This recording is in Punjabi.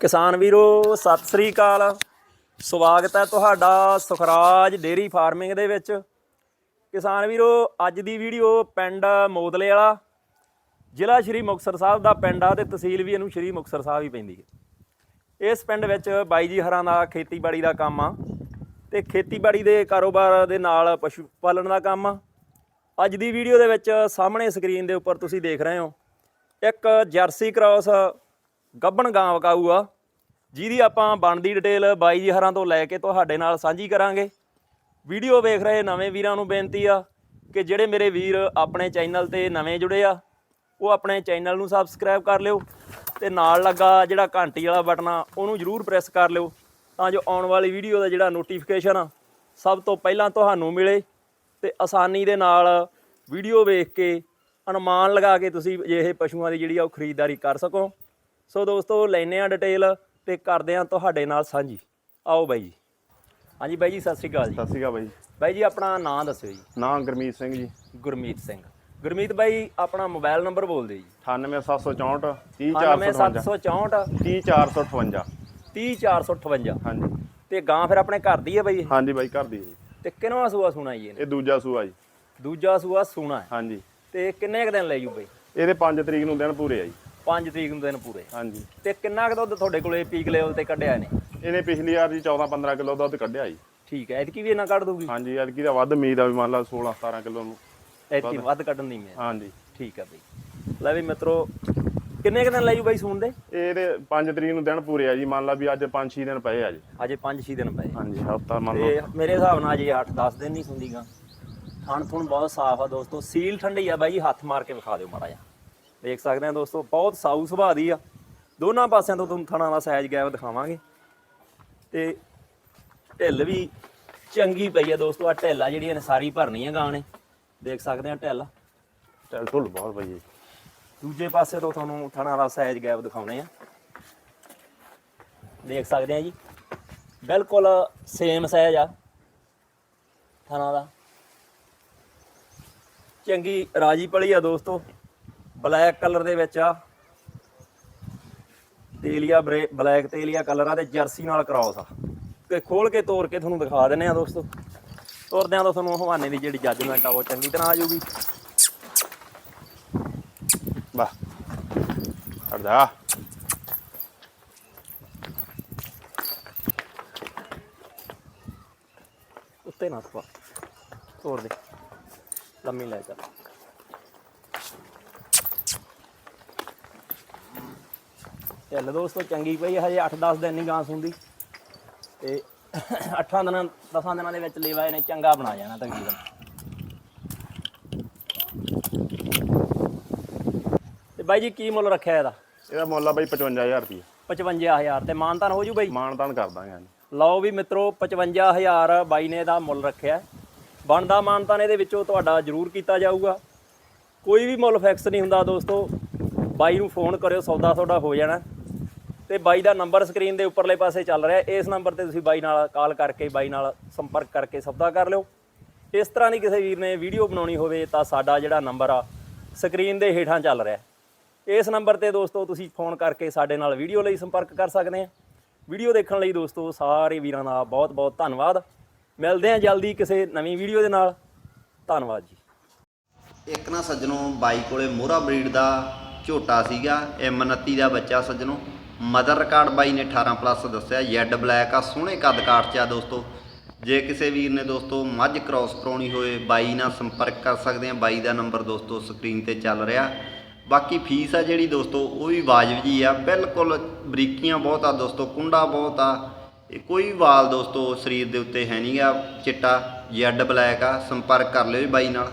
ਕਿਸਾਨ ਵੀਰੋ, ਸਤਿ ਸ੍ਰੀ ਅਕਾਲ। ਸਵਾਗਤ ਹੈ ਤੁਹਾਡਾ ਸੁਖਰਾਜ ਡੇਰੀ ਫਾਰਮਿੰਗ ਦੇ ਵਿੱਚ। ਕਿਸਾਨ ਵੀਰੋ, ਅੱਜ ਦੀ ਵੀਡੀਓ ਪਿੰਡ ਮੋਦਲੇ ਵਾਲਾ। ਜ਼ਿਲ੍ਹਾ ਸ਼੍ਰੀ ਮੁਕਤਸਰ ਸਾਹਿਬ ਦਾ ਪਿੰਡ ਆ ਤੇ ਤਹਿਸੀਲ ਵੀ ਇਹਨੂੰ ਸ਼੍ਰੀ ਮੁਕਤਸਰ ਸਾਹਿਬ ਹੀ ਪੈਂਦੀ ਹੈ। ਇਸ ਪਿੰਡ ਵਿੱਚ ਬਾਈ ਜੀ ਹਰਾਂ ਦਾ ਖੇਤੀਬਾੜੀ ਦਾ ਕੰਮ ਆ ਤੇ ਖੇਤੀਬਾੜੀ ਦੇ ਕਾਰੋਬਾਰ ਦੇ ਨਾਲ ਪਸ਼ੂ ਪਾਲਣ ਦਾ ਕੰਮ ਆ। ਅੱਜ ਦੀ ਵੀਡੀਓ ਦੇ ਵਿੱਚ ਸਾਹਮਣੇ ਸਕਰੀਨ ਦੇ ਉੱਪਰ ਤੁਸੀਂ ਦੇਖ ਰਹੇ ਹੋ। ਇੱਕ ਜਰਸੀ ਕ੍ਰਾਸ ਗੱਬਣ ਗਾਂ ਵਕਾਊ ਆ ਜਿਹਦੀ ਆਪਾਂ ਬਣਦੀ ਡਿਟੇਲ ਬਾਈ ਜੀ ਹਰਾਂ ਤੋਂ ਲੈ ਕੇ ਤੁਹਾਡੇ ਨਾਲ ਸਾਂਝੀ ਕਰਾਂਗੇ। ਵੀਡੀਓ ਵੇਖ ਰਹੇ ਨਵੇਂ ਵੀਰਾਂ ਨੂੰ ਬੇਨਤੀ ਆ ਕਿ ਜਿਹੜੇ ਮੇਰੇ ਵੀਰ ਆਪਣੇ ਚੈਨਲ ਤੇ ਨਵੇਂ ਜੁੜੇ ਆ, ਉਹ ਆਪਣੇ ਚੈਨਲ ਨੂੰ ਸਬਸਕ੍ਰਾਈਬ ਕਰ ਲਿਓ ਤੇ ਨਾਲ ਲੱਗਾ ਜਿਹੜਾ ਘੰਟੀ ਵਾਲਾ ਬਟਨ ਆ, ਉਹਨੂੰ ਜਰੂਰ ਪ੍ਰੈਸ ਕਰ ਲਿਓ ਤਾਂ ਜੋ ਆਉਣ ਵਾਲੀ ਵੀਡੀਓ ਦਾ ਜਿਹੜਾ ਨੋਟੀਫਿਕੇਸ਼ਨ ਆ, ਸਭ ਤੋਂ ਪਹਿਲਾਂ ਤੁਹਾਨੂੰ ਮਿਲੇ ਤੇ ਆਸਾਨੀ ਦੇ ਨਾਲ ਵੀਡੀਓ ਵੇਖ ਕੇ ਅਨੁਮਾਨ ਲਗਾ ਕੇ ਤੁਸੀਂ ਅਜਿਹੇ ਪਸ਼ੂਆਂ ਦੀ ਜਿਹੜੀ ਆ ਉਹ ਖਰੀਦਦਾਰੀ ਕਰ ਸਕੋ। ਸੋ ਦੋਸਤੋ ਲੈਨੇ ਆ ਡਿਟੇਲ ਤੇ ਕਰਦੇ ਆ ਤੁਹਾਡੇ ਨਾਲ ਸਾਂਝੀ। ਆਓ ਬਾਈ ਜੀ। ਹਾਂਜੀ ਬਾਈ ਜੀ ਸਤਿ ਸ਼੍ਰੀ ਅਕਾਲ ਜੀ। ਸਤਿ ਸ਼੍ਰੀ ਅਕਾਲ ਬਾਈ ਬਾਈ ਜੀ ਆਪਣਾ ਨਾਮ ਦੱਸਿਓ ਜੀ। ਨਾਮ ਗਰਮੀਤ ਸਿੰਘ ਜੀ। ਗੁਰਮੀਤ ਸਿੰਘ। ਗੁਰਮੀਤ ਬਾਈ ਆਪਣਾ ਮੋਬਾਈਲ ਨੰਬਰ ਬੋਲ ਦਿਓ ਜੀ। 98764 30458 97758 30458 30458 ਹਾਂਜੀ। ਤੇ ਗਾਂ ਫਿਰ ਆਪਣੇ ਘਰ ਦੀ ਹੈ ਬਾਈ? ਹਾਂਜੀ ਬਾਈ ਘਰ ਦੀ ਹੈ ਜੀ। ਤੇ ਕਿਨਵਾ ਸੂਆ ਸੁਣਾ ਜੀ ਇਹ ਦੂਜਾ ਸੂਆ ਜੀ। ਦੂਜਾ ਸੂਆ ਸੁਣਾ ਹੈ। ਹਾਂਜੀ। ਤੇ ਕਿੰਨੇ ਕੁ ਦਿਨ ਲੈ ਜੂ ਬਾਈ? ਇਹਦੇ 5 ਤਰੀਕ ਨੂੰ ਦਿਨ ਪੂਰੇ ਆ ਜੀ। 5 ਤਰੀਕ ਨੂੰ ਦਿਨ ਪੂਰੇ। ਹਾਂਜੀ। ਤੇ ਕਿੰਨਾ ਕੁ ਦੁੱਧ ਤੁਹਾਡੇ ਕੋਲੇ ਪੀਕ ਲੈਵਲ ਤੇ ਕੱਢਿਆ ਨੇ ਇਹਨੇ ਪਿਛਲੀ ਵਾਰ ਜੀ 14 15 ਕਿਲੋ ਦੁੱਧ ਕੱਢਿਆ ਜੀ। ਠੀਕ ਹੈ ਐਤਕੀ ਵੀ ਇਹਨਾਂ ਕੱਢ ਦੂਗੀ ਹਾਂਜੀ ਐਤਕੀ ਦਾ ਵੱਧ ਉਮੀਦ ਆ ਵੀ ਮੰਨ ਲਾ 16 17 ਕਿਲੋ ਨੂੰ ਐਤਕੀ ਵੱਧ। ਕੱਢਣ ਦੀ ਮੈਂ ਹਾਂਜੀ। ਠੀਕ ਹੈ ਬਈ। ਲੈ ਵੀ ਮਿੱਤਰੋ ਕਿੰਨੇ ਕੁ ਦਿਨ ਲੈ ਜੂ ਬਾਈ ਸੂਣ ਦੇ? ਇਹਦੇ 5 ਤਰੀਕ ਨੂੰ ਦਿਨ ਪੂਰੇ ਆ ਜੀ ਮੰਨ ਲਾ ਵੀ ਅੱਜ 5-6 ਦਿਨ ਪਏ ਆ ਜੀ। ਅਜੇ 5-6 ਦਿਨ ਪਏ। ਹਾਂਜੀ ਹਫਤਾ ਮੰਨ ਲਓ। ਤੇ ਮੇਰੇ ਹਿਸਾਬ ਨਾਲ ਜੇ 8-10 ਦਿਨ ਨਹੀਂ ਸੁੰਦੀ ਗਾ ਥਣ ਥੁਣ ਬਹੁਤ ਸਾਫ਼ ਆ ਦੋਸਤੋ ਸੀਲ ਠੰਡੀ ਆ ਬਾਈ ਹੱਥ ਮਾਰ ਕੇ ਵਿਖਾ ਦਿਓ ਮਾੜਾ ਜਿਹਾ। ਦੇਖ ਸਕਦੇ ਆ ਦੋਸਤੋ ਬਹੁਤ ਸਾਊ ਸੁਭਾਅ ਦੀ ਆ। ਦੋਨਾਂ ਪਾਸਿਆਂ ਤੋਂ ਤੁਹਾਨੂੰ ਥਣਾਂ ਦਾ ਸਾਈਜ਼ ਗੈਪ ਦਿਖਾਵਾਂਗੇ। ਤੇ ਢਿੱਲ ਵੀ ਚੰਗੀ ਪਈ ਆ ਦੋਸਤੋ ਆ ਢਿੱਲ ਆ ਜਿਹੜੀਆਂ ਨੇ ਸਾਰੀ ਭਰਨੀ ਆ ਗਾਂ ਨੇ। ਦੇਖ ਸਕਦੇ ਆ ਢਿੱਲ। ਚੱਲ ਢੁੱਲ ਬਹੁਤ ਪਈ ਜੀ। ਦੂਜੇ ਪਾਸੇ ਤੋਂ ਤੁਹਾਨੂੰ ਥਣਾਂ ਦਾ ਸਾਈਜ਼ ਗੈਪ ਦਿਖਾਉਣੇ ਆ। ਦੇਖ ਸਕਦੇ ਆ ਜੀ। ਬਿਲਕੁਲ ਸੇਮ ਸਾਈਜ਼ ਆ ਥਣਾਂ ਦਾ। ਚੰਗੀ ਰਾਜੀ ਪਲੀ ਆ ਦੋਸਤੋ। ਬਲੈਕ ਕਲਰ ਦੇ ਵਿੱਚ ਆ। ਤੇਲੀਆ ਬਲੈਕ ਤੇਲੀਆ ਕਲਰ ਆ ਤੇ ਜਰਸੀ ਨਾਲ ਕ੍ਰਾਸ ਆ। ਤੇ ਖੋਲ ਕੇ ਤੋੜ ਕੇ ਤੁਹਾਨੂੰ ਦਿਖਾ ਦਿੰਨੇ ਆ ਦੋਸਤੋ। ਤੋਰਦਿਆਂ ਤੋਂ ਤੁਹਾਨੂੰ ਹਵਾਨੇ ਦੀ ਜਿਹੜੀ ਜੱਜਮੈਂਟ ਆ ਉਹ ਚੰਗੀ ਤਰ੍ਹਾਂ ਆ ਜਾਊਗੀ। ਵਾਹ। ਜਾ ਉੱਤੇ ਨਾ ਥਪਾ। ਤੋੜ ਦੇ। ਲੰਮੀ ਲੈ ਚੱਲ। ਚੱਲ ਦੋਸਤੋ ਚੰਗੀ ਪਈ ਹਜੇ 8-10 ਦਿਨ ਨਹੀਂ ਗਾਂ ਸੁੰਦੀ। ਤੇ 8 ਦਿਨਾਂ 10 ਦਿਨਾਂ ਦੇ ਵਿੱਚ ਲੇਵਾ ਇਹਨੇ ਚੰਗਾ ਬਣਾ ਜਾਣਾ ਤਕਰੀਬਨ। ਤੇ ਬਾਈ ਜੀ ਕੀ ਮੁੱਲ ਰੱਖਿਆ ਇਹਦਾ? ਇਹਦਾ ਮੁੱਲ ਆ ਬਾਈ 55000 ਰੁਪਏ 55000 ਤੇ ਮਾਨਤਾਨ ਹੋ ਜੂ ਬਾਈ? ਮਾਣ-ਤਾਨ ਕਰ ਦਾਂਗੇ ਲਓ ਵੀ ਮਿੱਤਰੋ 55000 ਬਾਈ ਨੇ ਦਾ ਮੁੱਲ ਰੱਖਿਆ। ਬਣਦਾ ਮਾਨਤਾਨ ਇਹਦੇ ਵਿੱਚੋਂ ਤੁਹਾਡਾ ਜ਼ਰੂਰ ਕੀਤਾ ਜਾਊਗਾ। ਕੋਈ ਵੀ ਮੁੱਲ ਫਿਕਸ ਨਹੀਂ ਹੁੰਦਾ ਦੋਸਤੋ। ਬਾਈ ਨੂੰ ਫੋਨ ਕਰਿਓ ਸੌਦਾ ਤੁਹਾਡਾ ਹੋ ਜਾਣਾ। ਤੇ ਬਾਈ ਦਾ ਨੰਬਰ ਸਕਰੀਨ ਦੇ ਉੱਪਰਲੇ ਪਾਸੇ ਚੱਲ ਰਿਹਾ। ਇਸ ਨੰਬਰ ਤੇ ਤੁਸੀਂ ਬਾਈ ਨਾਲ ਕਾਲ ਕਰਕੇ, ਬਾਈ ਨਾਲ ਸੰਪਰਕ ਕਰਕੇ ਸੌਦਾ ਕਰ ਲਿਓ। ਇਸ ਤਰ੍ਹਾਂ ਦੀ ਕਿਸੇ ਵੀਰ ਨੇ ਵੀਡੀਓ ਬਣਾਉਣੀ ਹੋਵੇ ਤਾਂ ਸਾਡਾ ਜਿਹੜਾ ਨੰਬਰ ਆ, ਸਕਰੀਨ ਦੇ ਹੇਠਾਂ ਚੱਲ ਰਿਹਾ ਇਸ ਨੰਬਰ ਤੇ ਦੋਸਤੋ, ਤੁਸੀਂ ਫੋਨ ਕਰਕੇ ਸਾਡੇ ਨਾਲ ਵੀਡੀਓ ਲਈ ਸੰਪਰਕ ਕਰ ਸਕਦੇ ਆ। ਵੀਡੀਓ ਦੇਖਣ ਲਈ ਦੋਸਤੋ, ਸਾਰੇ ਵੀਰਾਂ ਦਾ ਬਹੁਤ ਬਹੁਤ ਧੰਨਵਾਦ। ਮਿਲਦੇ ਹਾਂ ਜਲਦੀ ਕਿਸੇ ਨਵੀਂ ਵੀਡੀਓ ਦੇ ਨਾਲ। ਧੰਨਵਾਦ ਜੀ। ਇੱਕ ਨਾ ਸੱਜਣੋ, ਬਾਈ ਕੋਲੇ ਮੋਹਰਾ ਬਰੀਡ ਦਾ ਝੋਟਾ ਸੀਗਾ M29 ਦਾ ਬੱਚਾ ਸੱਜਣੋ। ਮਦਰ ਰਿਕਾਰਡ ਬਾਈ ਨੇ 18 ਪਲੱਸ ਦੱਸਿਆ ਜੈਡ ਬਲੈਕ ਆ, ਸੋਹਣੇ ਕੱਦ ਕਾਠ ਚ ਆ ਦੋਸਤੋ। ਜੇ ਕਿਸੇ ਵੀਰ ਨੇ ਦੋਸਤੋ ਮੱਝ ਕ੍ਰਾਸ ਕਰਾਉਣੀ ਹੋਏ, ਬਾਈ ਨਾਲ ਸੰਪਰਕ ਕਰ ਸਕਦੇ ਆ। ਬਾਈ ਦਾ ਨੰਬਰ ਦੋਸਤੋ ਸਕਰੀਨ ਤੇ ਚੱਲ ਰਿਹਾ। ਬਾਕੀ ਫੀਸ ਆ ਜਿਹੜੀ ਦੋਸਤੋ, ਉਹ ਵੀ ਵਾਜਬ ਜੀ ਆ। ਬਿਲਕੁਲ ਬਰੀਕੀਆਂ ਬਹੁਤ ਆ ਦੋਸਤੋ, ਕੁੰਡਾ ਬਹੁਤ ਆ। ਇਹ ਕੋਈ ਵੀ ਵਾਲ ਦੋਸਤੋ ਸਰੀਰ ਦੇ ਉੱਤੇ ਹੈ ਨਹੀਂਗਾ ਚਿੱਟਾ ਜੈਡ ਬਲੈਕ ਆ, ਸੰਪਰਕ ਕਰ ਲਿਓ ਜੀ ਬਾਈ ਨਾਲ।